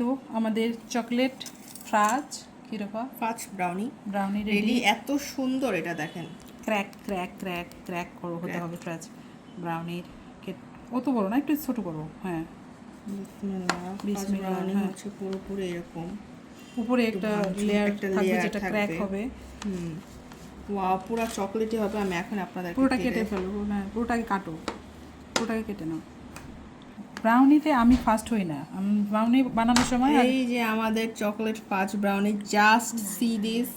তো আমাদের চকলেট ফ্রাজ কীরকম পাঁচ ব্রাউনি ব্রাউনি রেডি এত সুন্দর এটা দেখেন। ক্র্যাক ক্র্যাক ক্র্যাক ক্র্যাক করো হতে হবে ফ্রাজ ব্রাউনির অত বড় না একটু ছোট করো হ্যাঁ। ব্রাউনি হ্যাঁ। হচ্ছে পুরোপুরি এরকম। উপরে একটা লেয়ার থাকবে যেটা ক্র্যাক হবে। হুম। ওয়াও পুরো চকলেটই হবে আমি এখন আপনাদের পুরোটা কেটে ফেলো না পুরোটাকে কাটো। পুরোটাকে কেটে নাও। ব্রাউনিতে আমি ফার্স্ট হই না। আমি ব্রাউনি বানানোর সময় এই যে আমাদের চকলেট পাঁচ ব্রাউনি জাস্ট সি দিস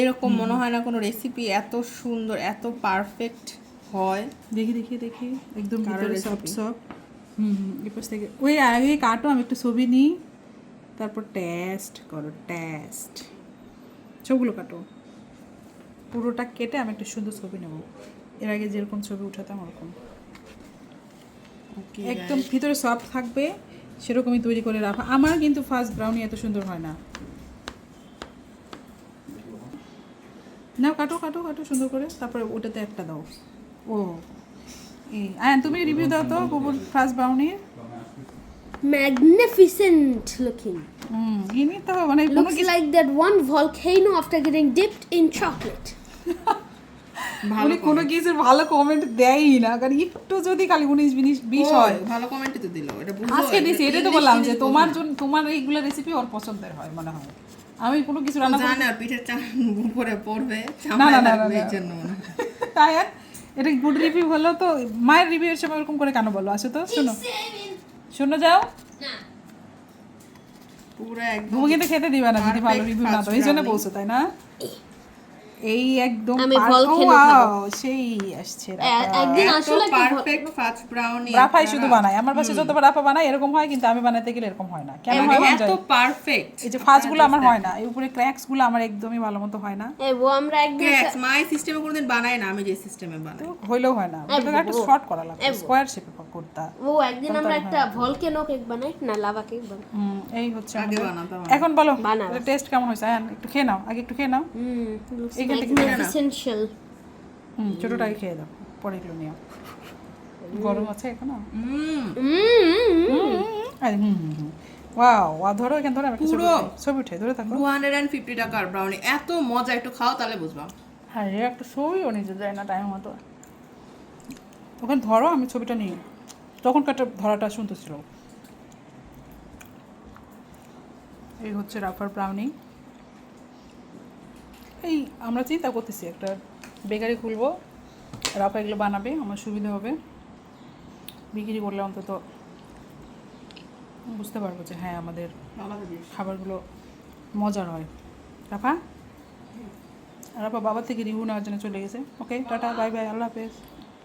এরকম মনে হয় না কোনো রেসিপি এত সুন্দর এত পারফেক্ট হয়। দেখি দেখি দেখি। একদম ভিতরে সফট সফট হুম হুম এপাশ থেকে ওই আগে কাটো আমি একটু ছবি নিই। তারপর টেস্ট করো টেস্ট ছবিগুলো কাটো। পুরোটা কেটে আমি একটা সুন্দর ছবি নেব। এর আগে যেরকম ছবি উঠাতাম ওরকম। একদম ভিতরে সফট থাকবে সেরকমই তৈরি করে রাখা। আমার কিন্তু ফার্স্ট ব্রাউনি এত সুন্দর হয় না। না কাটো কাটো কাটো সুন্দর করে। তারপরে ওটাতে একটা দাও। ও এই আয়ান তুমি রিভিউ দাও তো গোবর ফার্স্ট ব্রাউনির Magnificent looking. হুম ইনি তো মানে কোনো Looks like that one volcano after getting dipped in chocolate. ভালো উনি কোনো কিছুর ভালো কমেন্ট দেয়ই না কারণ একটু যদি খালি উনিশ বিশ বিশ হয়। ভালো কমেন্টই তো দিল এটা আজকে দিছি এটাই তো বললাম যে তোমার জন্য তোমার এইগুলো রেসিপি ওর পছন্দের হয় মনে হয়। আমি কোনো কিছু রান্না জানে আর পিঠের চাম উপরে পড়বে না, না, না, না, এই জন্য তাই আর এটা গুড রিভিউ হলো তো মায়ের রিভিউর সময় এরকম করে কেন বলো? আসো তো শোনো। শোনো যাও। পুরো একদম তুমি কিন্তু খেতে দিবে না যদি ভালো রিভিউ না দাও এই জন্য। বলছো তাই না? এই একদম আমি ও, খাব। সেই আসছে একদিন আসলে পারফেক্ট ফাস্ট ব্রাউনি রাফাই শুধু বানায়। আমার পাশে যতবার রাফা বানায় এরকম হয় কিন্তু আমি বানাতে গেলে এরকম হয় না। কেন হয় বলো এত পারফেক্ট এই যে ফাঁসগুলো আমার হয় না এই উপরে ক্র্যাকসগুলো আমার একদমই ভালো মতো হয় না। এই ও আমরা একদিন ক্র্যাক্স মাই সিস্টেমে কোনোদিন বানায় না আমি যে সিস্টেমে বানাই। হইলেও হয় না। একটা শর্ট করা লাগবে এ, স্কোয়ার শেপে করতে। ও একদিন আমরা একটা ভলকেনো কেক বানাই? না লাভা কেক বানাই। হুম, এই হচ্ছে আগে বানাতাম এখন বলো টেস্ট কেমন হয়েছে? হ্যাঁ একটু খেয়ে নাও আগে একটু খেয়ে নাও। হুম এখান থেকে হুম ছোটোটাকে খেয়ে দাও পরে এগুলো নিও গরম আছে এখনও হুম হুম হুম হুম হুম ওয়াও ওয়া ধরো এখান ধরে আমি পুরো। ছবি উঠে ধরে থাকো টু হান্ড্রেড অ্যান্ড ফিফটি টাকার ব্রাউনি এত মজা একটু খাও তাহলে বুঝবা হ্যাঁ রে একটা ছবিও নিতে যায় না টাইম মতো ওখানে ধরো আমি ছবিটা নিই তখনকারটা ধরাটা শুনতেছিল এই হচ্ছে রাফার ব্রাউনি এই আমরা চিন্তা করতেছি, একটা বেকারি খুলবো। রাফা এগুলো বানাবে, আমার সুবিধা হবে। বিক্রি করলে অন্তত বুঝতে পারব যে হ্যাঁ আমাদের খাবারগুলো মজার হয়। রাফা? রাফা বাবার থেকে রিভিউ নেওয়ার জন্য চলে গেছে। ওকে, টাটা, বাই বাই, আল্লাহ হাফেজ।